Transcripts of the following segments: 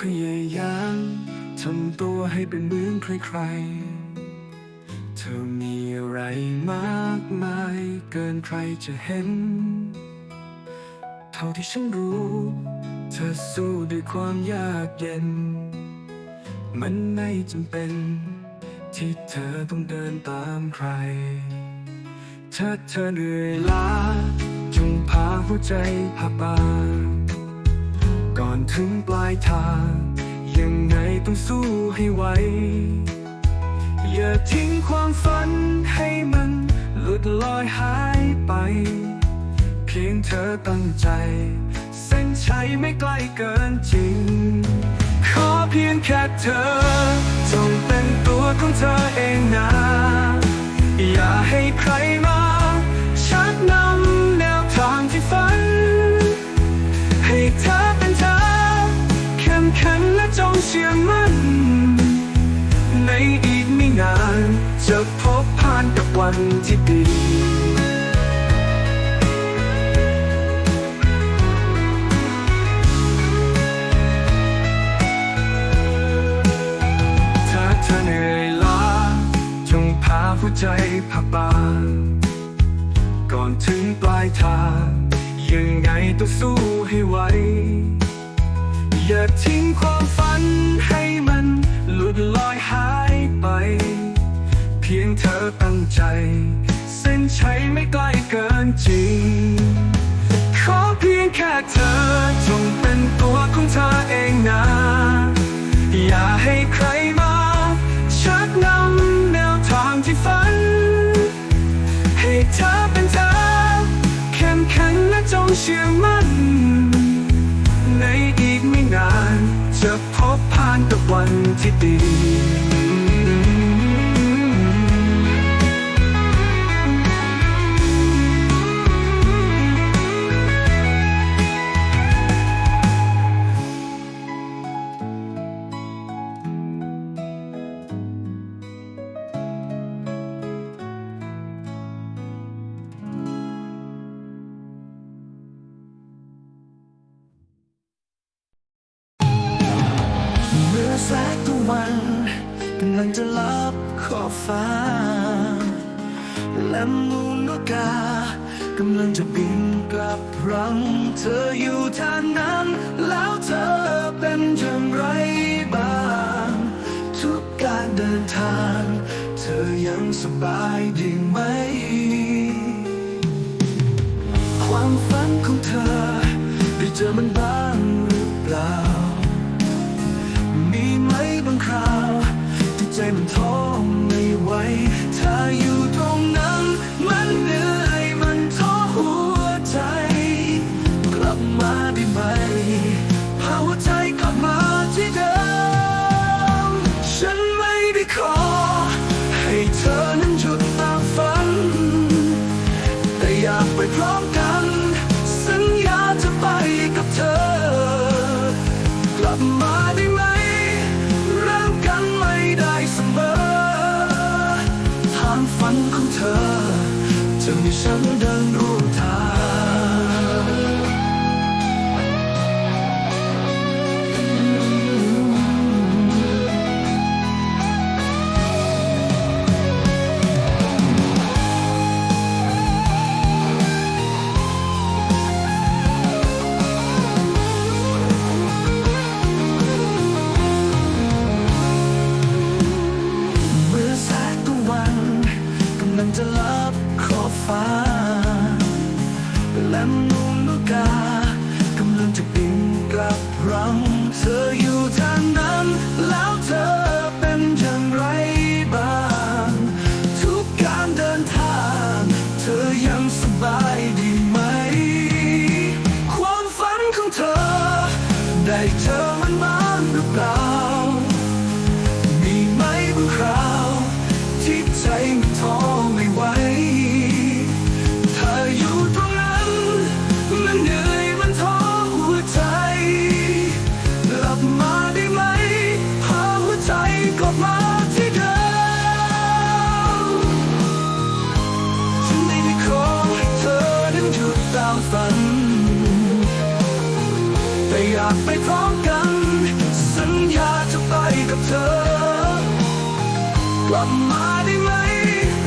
พยายามทำตัวให้เป็นเหมือนใครๆ เธอมีอะไรมากมายเกินใครจะเห็น เท่าที่ฉันรู้ เธอสู้ด้วยความยากเย็น มันไม่จำเป็น ที่เธอต้องเดินตามใคร ถ้าเธอเหนื่อยล้าจงพาหัวใจพักบานก่อน ถึงปลายทาง ยังไงต้องสู้ให้ไหว อย่าทิ้งความฝันให้มันหลุดลอยหายไป เพียงเธอตั้งใจ เส้นชัยไม่ใกล้เกินจริง ขอเพียงแค่เธอ จงเป็นตัวของเธอเองนะ อย่าให้ใครมา ชักนำแนวทางที่ฝัน วันที่ดีถ้าเธอเหนื่อยล้าจงพาหัวใจพักบานก่อนถึงปลายทาง ยังไงต้องสู้ให้ไหวอย่าทิ้งความฝันให้ อตั้งใจ เส้นชัยไม่ใกล้เกินจริง ขอเพียงแค่เธอจงเป็นตัวของเธอเองนะ อย่าให้ใครมาชักนำแนวทางที่ฝัน ให้เธอเป็นเธอเข้มแข็งและจงเชื่อมั่น ในอีกไม่นาน จะพบผ่านกับวันที่ดี ลังจะลับขอบฟ้า และมูนกกากำลังจะบินกลับรัง เธออยู่ท่านั้นแล้วเธอเป็นอย่างไรบ้าง ทุกการเดินทาง เธอยังสบายดีไหม ความฝันของเธอได้เจอมันบ้าง ที่ใจ จะมีฉันเดินร่ อยังามฝันแต่อยากไปพร้อมกันสกับเธอ กลับมาได้ไหม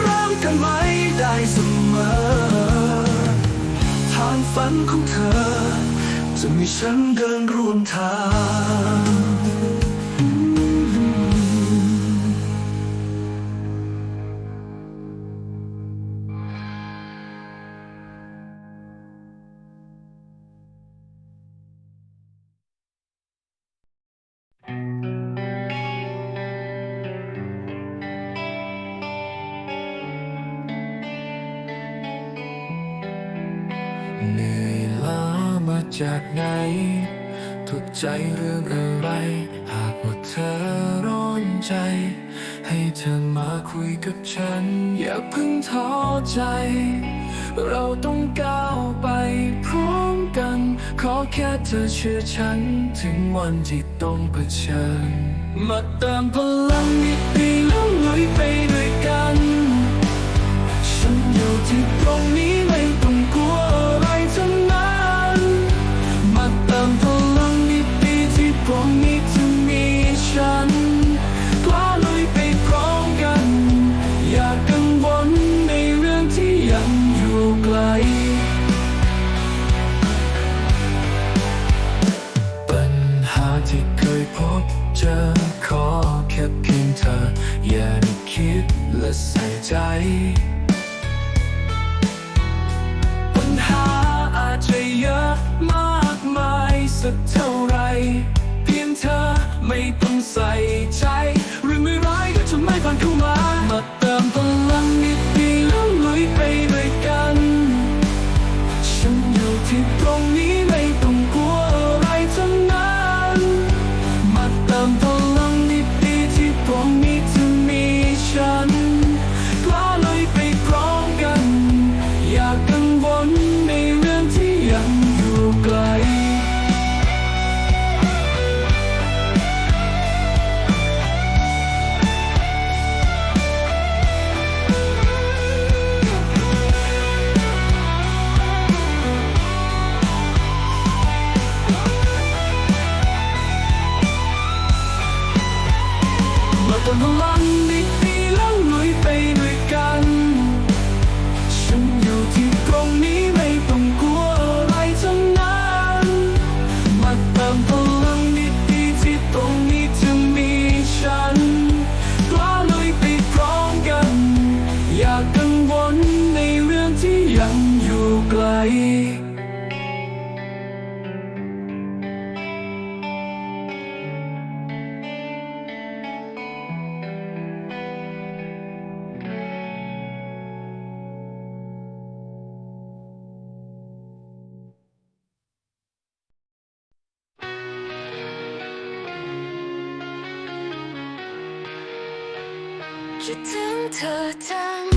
เริ่มกันไหมได้เสมอ ทางฝันของเธอ จะมีฉันเดินร่วมทาง เหนื่อยล้ามาจากไหนทุกใจเรื่องอะไร หากว่าเธอร้อนใจ ให้เธอมาคุยกับฉัน อย่าเพิ่งท้อใจ เราต้องก้าวไปพร้อมกัน ขอแค่เธอเชื่อฉัน ถึงวันที่ต้องเผชิญ มาเติมพลังนิดดีแล้ว พบเจอขอแค่เพียงเธอ อย่าได้คิดและใส่ใจ ปัญหาอาจจะเยอะมากมายสักเท่า คิดถึงเธอจังทั้ง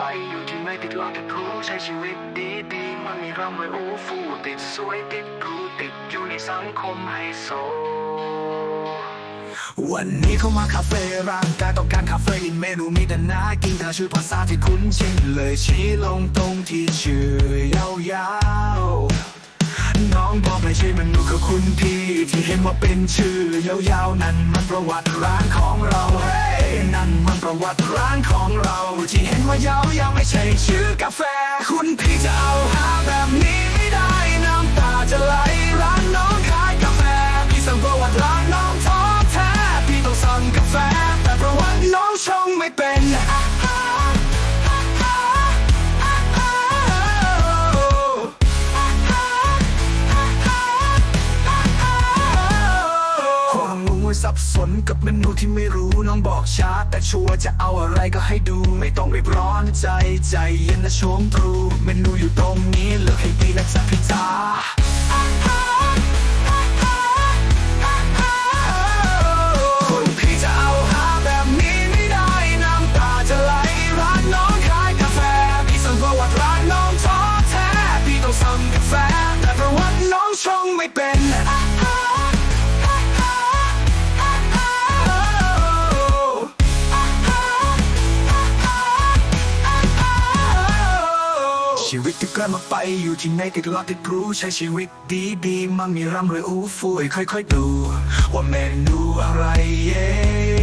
ไปอยู่ที่ไม่ติดหลอกติดรู้ใช้ชีวิตดีดีมันมีร่ำรวยอู้ฟู่ติดสวยติดรู้ติดอยู่ในสังคมไฮโซวันนี้เข้ามาคาเฟ่ร่างกายต้องการคาเฟอีนเมนูมีแต่น่ากินเธอชื่อภาษาที่คุ้นชินเลยชี้ลงตรงที่ชื่อยาวๆน้องบอกไม่ใช่มนุษย์คือคุณพี่ที่เห็นว่าเป็นชื่อยาวๆนั่นมันประวัติร้านของเราเฮ้ย นั่นมันประวัติร้านของเรา ที่เห็นว่ายาวๆไม่ใช่ชื่อกาแฟ คุณพี่จะเอาหาแบบนี้ไม่ได้น้ำตาจะไหลร้านน้องขายกาแฟ พี่สั่งประวัติร้านน้องท้อแท้พี่ต้องสั่งกาแฟ แต่ประวัติน้องชงไม่เป็นความงงวยสับสนกับเมนูที่ไม่รู้ องบอกช้าแต่ชัวร์จะเอาอะไรก็ให้ดู ไม่ต้องรีบร้อนใจใจเย็นนะชมตรูเมนูอยู่ตรงนี้เลือกให้ดีนะจ๊ะพิจ๋า เกิดมาไปอยู่ที่ไหนติดลอดติดรู้ใช้ชีวิตดีดีมั่งมีร่ำรวยอู้ฟู่ค่อยๆดู ว่าเมนูอะไรเย้